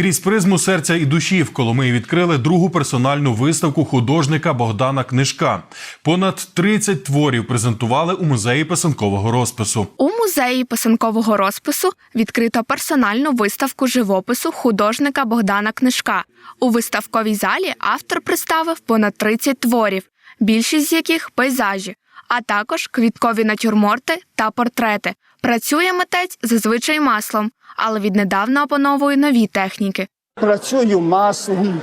Крізь призму серця і душі в Коломиї відкрили другу персональну виставку художника Богдана Книжка. Понад 30 творів презентували у музеї писанкового розпису. У музеї писанкового розпису відкрито персональну виставку живопису художника Богдана Книжка. У виставковій залі автор представив понад 30 творів, більшість з яких пейзажі, а також квіткові натюрморти та портрети. Працює митець зазвичай маслом, але віднедавна опановує нові техніки. Працюю маслом,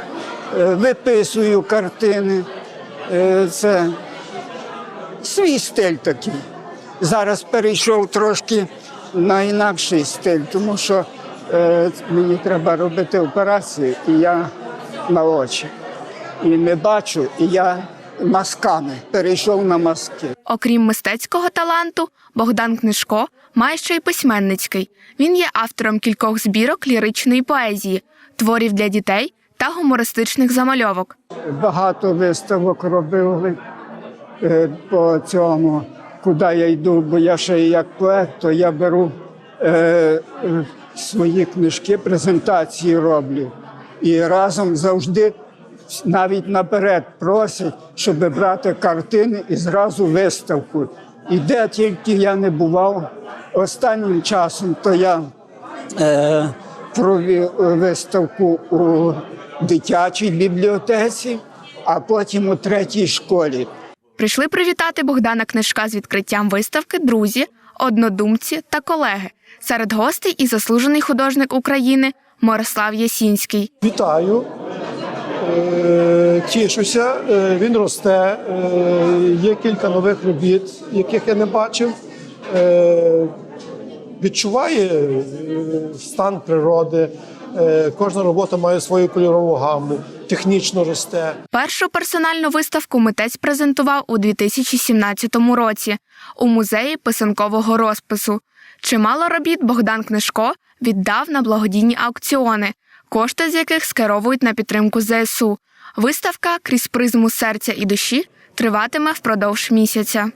е, виписую картини. Е, Це свій стиль такий. Зараз перейшов трошки на інакший стиль, тому що е, мені треба робити операцію, і я на очі. І не бачу, і я мазками перейшов на мазки. Окрім мистецького таланту, Богдан Книжко має ще й письменницький. Він є автором кількох збірок ліричної поезії, творів для дітей та гумористичних замальовок. Багато виставок робив е, по цьому, куди я йду, бо я ще як поет, то я беру е, е, свої книжки, презентації роблю. І разом завжди навіть наперед просять, щоб брати картини і зразу виставку. І де тільки я не бував останнім часом, то я е, провів виставку у дитячій бібліотеці, а потім у третій школі. Прийшли привітати Богдана Книжка з відкриттям виставки друзі, однодумці та колеги. Серед гостей і заслужений художник України Мирослав Ясінський. Вітаю, Е, тішуся, Е, він росте. Е, Є кілька нових робіт, яких я не бачив. Е, Відчуває стан природи. Кожна робота має свою кольорову гаму, технічно росте. Першу персональну виставку митець презентував у 2017 році у музеї писанкового розпису. Чимало робіт Богдан Книжко віддав на благодійні аукціони, кошти з яких скеровують на підтримку ЗСУ. Виставка крізь призму серця і душі триватиме впродовж місяця.